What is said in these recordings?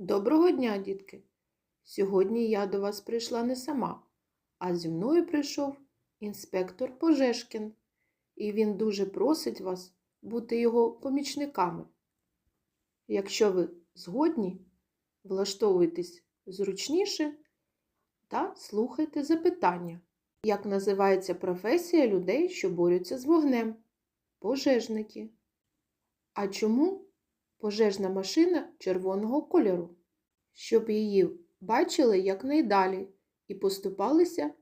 Доброго дня, дітки! Сьогодні я до вас прийшла не сама, а зі мною прийшов інспектор Пожешкін, і він дуже просить вас бути його помічниками. Якщо ви згодні, влаштовуйтесь зручніше та слухайте запитання. Як називається професія людей, що борються з вогнем? Пожежники. А чому пожежна машина червоного кольору? Щоб її бачили якнайдалі і поступалися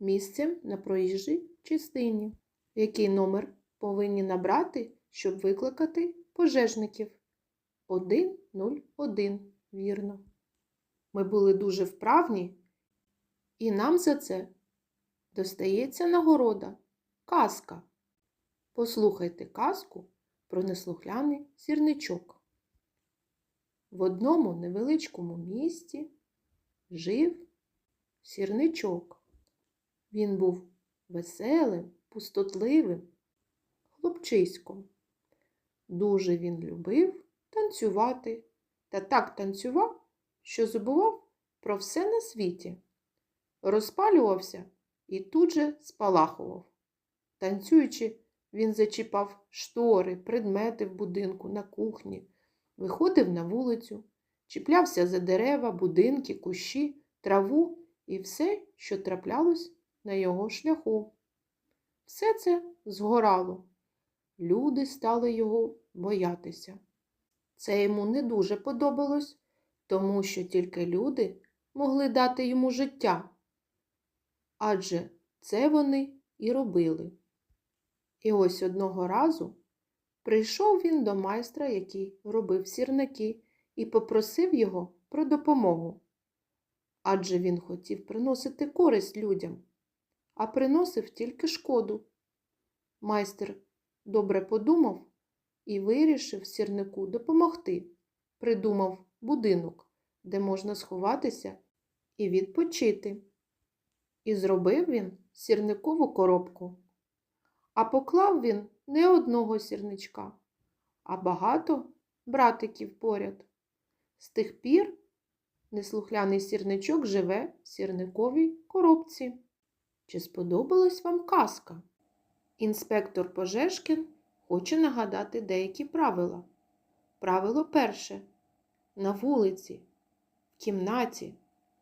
місцем на проїжджій частині. Який номер повинні набрати, щоб викликати пожежників? 101, вірно. Ми були дуже вправні, і нам за це достається нагорода казка. Послухайте казку про неслухляний сірничок. В одному невеличкому місті жив сірничок. Він був веселим, пустотливим хлопчиськом. Дуже він любив танцювати та так танцював, що забував про все на світі. Розпалювався і тут же спалахував. Танцюючи, він зачіпав штори, предмети в будинку, на кухні, виходив на вулицю, чіплявся за дерева, будинки, кущі, траву і все, що траплялось на його шляху. Все це згорало. Люди стали його боятися. Це йому не дуже подобалось, тому що тільки люди могли дати йому життя. Адже це вони і робили. І ось одного разу прийшов він до майстра, який робив сірники, і попросив його про допомогу. Адже він хотів приносити користь людям, а приносив тільки шкоду. Майстер добре подумав і вирішив сірнику допомогти. Придумав будинок, де можна сховатися і відпочити. І зробив він сірникову коробку. А поклав він не одного сірничка, а багато братиків поряд. З тих пір неслухляний сірничок живе в сірниковій коробці. Чи сподобалась вам казка? Інспектор Пожешкін хоче нагадати деякі правила. Правило перше. На вулиці, в кімнаті.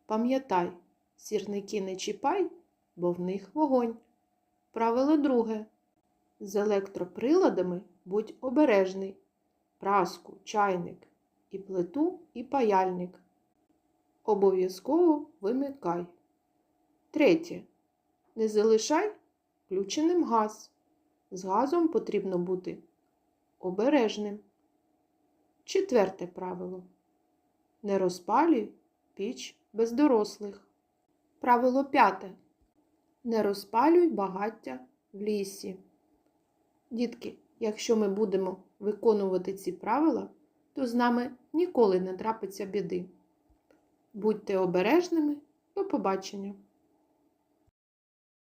Пам'ятай, сірники не чіпай, бо в них вогонь. Правило друге. З електроприладами будь обережний. Праску, чайник, і плиту, і паяльник. Обов'язково вимикай. Третє. Не залишай включеним газ. З газом потрібно бути обережним. Четверте правило. Не розпалюй піч без дорослих. Правило п'яте. Не розпалюй багаття в лісі. Дітки, якщо ми будемо виконувати ці правила, то з нами ніколи не трапиться біди. Будьте обережними, до побачення!